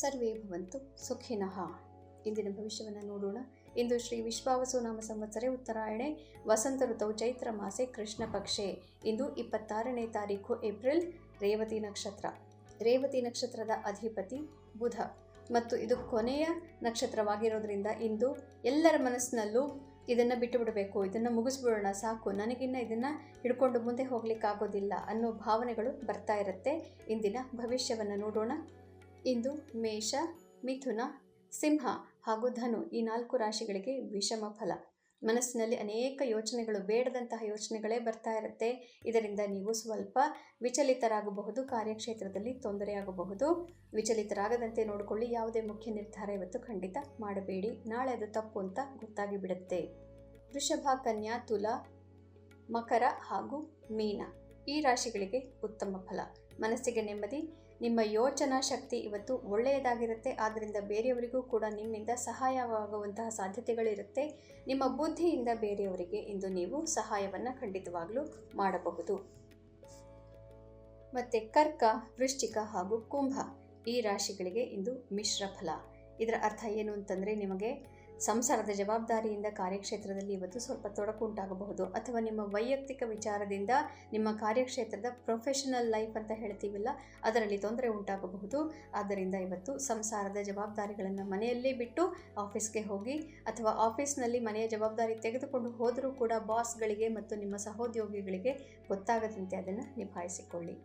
ಸರ್ವೇ ಭವಂತು ಸುಖಿನಃ. ಇಂದಿನ ಭವಿಷ್ಯವನ್ನು ನೋಡೋಣ. ಇಂದು ಶ್ರೀ ವಿಶ್ವಾವಸು ನಾಮ ಸಂವತ್ಸರೆ ಉತ್ತರಾಯಣೆ. ವಸಂತ ಋತು ಚೈತ್ರ ಮಾಸೆ ಕೃಷ್ಣ ಪಕ್ಷೆ. ಇಂದು ಇಪ್ಪತ್ತಾರನೇ ತಾರೀಕು ಏಪ್ರಿಲ್, ರೇವತಿ ನಕ್ಷತ್ರ. ರೇವತಿ ನಕ್ಷತ್ರದ ಅಧಿಪತಿ ಬುಧ. ಮತ್ತು ಇದು ಕೊನೆಯ ನಕ್ಷತ್ರವಾಗಿರೋದ್ರಿಂದ ಇಂದು ಎಲ್ಲರ ಮನಸ್ಸಿನಲ್ಲೂ ಇದನ್ನು ಬಿಟ್ಟು ಬಿಡಬೇಕು ಇದನ್ನು ಮುಗಿಸ್ಬಿಡೋಣ ಸಾಕು. ನನಗಿನ್ನ ಇದನ್ನು ಹಿಡ್ಕೊಂಡು ಮುಂದೆ ಹೋಗ್ಲಿಕ್ಕಾಗೋದಿಲ್ಲ ಅನ್ನೋ ಭಾವನೆಗಳು ಬರ್ತಾ ಇರುತ್ತೆ. ಇಂದಿನ ಭವಿಷ್ಯವನ್ನು ನೋಡೋಣ. ಇಂದು ಮೇಷ, ಮಿಥುನ, ಸಿಂಹ ಹಾಗೂ ಧನು ಈ ನಾಲ್ಕು ರಾಶಿಗಳಿಗೆ ವಿಷಮ ಫಲ. ಮನಸ್ಸಿನಲ್ಲಿ ಅನೇಕ ಯೋಚನೆಗಳು, ಬೇಡದಂತಹ ಯೋಚನೆಗಳೇ ಬರ್ತಾ ಇರುತ್ತೆ. ಇದರಿಂದ ನೀವು ಸ್ವಲ್ಪ ವಿಚಲಿತರಾಗಬಹುದು, ಕಾರ್ಯಕ್ಷೇತ್ರದಲ್ಲಿ ತೊಂದರೆಯಾಗಬಹುದು. ವಿಚಲಿತರಾಗದಂತೆ ನೋಡಿಕೊಳ್ಳಿ, ಯಾವುದೇ ಮುಖ್ಯ ನಿರ್ಧಾರ ಇವತ್ತು ಖಂಡಿತ ಮಾಡಬೇಡಿ. ನಾಳೆ ಅದು ತಪ್ಪು ಅಂತ ಗೊತ್ತಾಗಿ ಬಿಡುತ್ತೆ ವೃಷಭ, ಕನ್ಯಾ, ತುಲ, ಮಕರ ಹಾಗೂ ಮೀನ ಈ ರಾಶಿಗಳಿಗೆ ಉತ್ತಮ ಫಲ. ಮನಸ್ಸಿಗೆ ನೆಮ್ಮದಿ ನಿಮ್ಮ ಯೋಚನಾ ಶಕ್ತಿ ಇವತ್ತು ಒಳ್ಳೆಯದಾಗಿರುತ್ತೆ. ಆದ್ದರಿಂದ ಬೇರೆಯವರಿಗೂ ಕೂಡ ನಿಮ್ಮಿಂದ ಸಹಾಯವಾಗುವಂತಹ ಸಾಧ್ಯತೆಗಳಿರುತ್ತೆ. ನಿಮ್ಮ ಬುದ್ಧಿಯಿಂದ ಬೇರೆಯವರಿಗೆ ಇಂದು ನೀವು ಸಹಾಯವನ್ನು ಖಂಡಿತವಾಗಲೂ ಮಾಡಬಹುದು. ಮತ್ತು ಕರ್ಕ, ವೃಶ್ಚಿಕ ಹಾಗೂ ಕುಂಭ ಈ ರಾಶಿಗಳಿಗೆ ಇಂದು ಮಿಶ್ರ ಫಲ. ಇದರ ಅರ್ಥ ಏನು ಅಂತಂದರೆ ನಿಮಗೆ ಸಂಸಾರದ ಜವಾಬ್ದಾರಿಯಿಂದ ಕಾರ್ಯಕ್ಷೇತ್ರದಲ್ಲಿ ಇವತ್ತು ಸ್ವಲ್ಪ ತೊಡಕು ಉಂಟಾಗಬಹುದು. ಅಥವಾ ನಿಮ್ಮ ವೈಯಕ್ತಿಕ ವಿಚಾರದಿಂದ ನಿಮ್ಮ ಕಾರ್ಯಕ್ಷೇತ್ರದ ಪ್ರೊಫೆಷನಲ್ ಲೈಫ್ ಅಂತ ಹೇಳ್ತೀವಲ್ಲ, ಅದರಲ್ಲಿ ತೊಂದರೆ ಉಂಟಾಗಬಹುದು. ಆದ್ದರಿಂದ ಇವತ್ತು ಸಂಸಾರದ ಜವಾಬ್ದಾರಿಗಳನ್ನು ಮನೆಯಲ್ಲೇ ಬಿಟ್ಟು ಆಫೀಸ್ಗೆ ಹೋಗಿ ಅಥವಾ ಆಫೀಸ್ನಲ್ಲಿ ಮನೆಯ ಜವಾಬ್ದಾರಿ ತೆಗೆದುಕೊಂಡು ಹೋದರೂ ಕೂಡ ಬಾಸ್ಗಳಿಗೆ ಮತ್ತು ನಿಮ್ಮ ಸಹೋದ್ಯೋಗಿಗಳಿಗೆ ಗೊತ್ತಾಗದಂತೆ ಅದನ್ನು ನಿಭಾಯಿಸಿಕೊಳ್ಳಿ.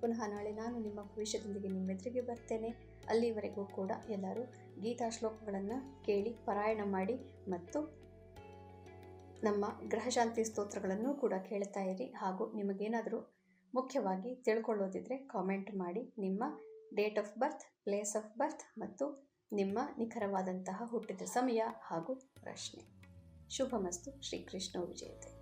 ಪುನಃ ನಾಳೆ ನಾನು ನಿಮ್ಮ ಭವಿಷ್ಯದೊಂದಿಗೆ ನಿಮ್ಮೆದುರಿಗೆ ಬರ್ತೇನೆ. ಅಲ್ಲಿವರೆಗೂ ಕೂಡ ಎಲ್ಲರೂ ಗೀತಾ ಶ್ಲೋಕಗಳನ್ನು ಕೇಳಿ ಪಾರಾಯಣ ಮಾಡಿ ಮತ್ತು ನಮ್ಮ ಗ್ರಹಶಾಂತಿ ಸ್ತೋತ್ರಗಳನ್ನು ಕೂಡ ಕೇಳ್ತಾ ಇರಿ. ಹಾಗೂ ನಿಮಗೇನಾದರೂ ಮುಖ್ಯವಾಗಿ ತಿಳ್ಕೊಳ್ಳೋದಿದ್ರೆ ಕಾಮೆಂಟ್ ಮಾಡಿ. ನಿಮ್ಮ date of birth place of birth ಮತ್ತು ನಿಮ್ಮ ನಿಖರವಾದಂತಹ ಹುಟ್ಟಿದ ಸಮಯ ಹಾಗೂ ಪ್ರಶ್ನೆ. ಶುಭಮಸ್ತು. ಶ್ರೀಕೃಷ್ಣ ವಿಜಯತೆ.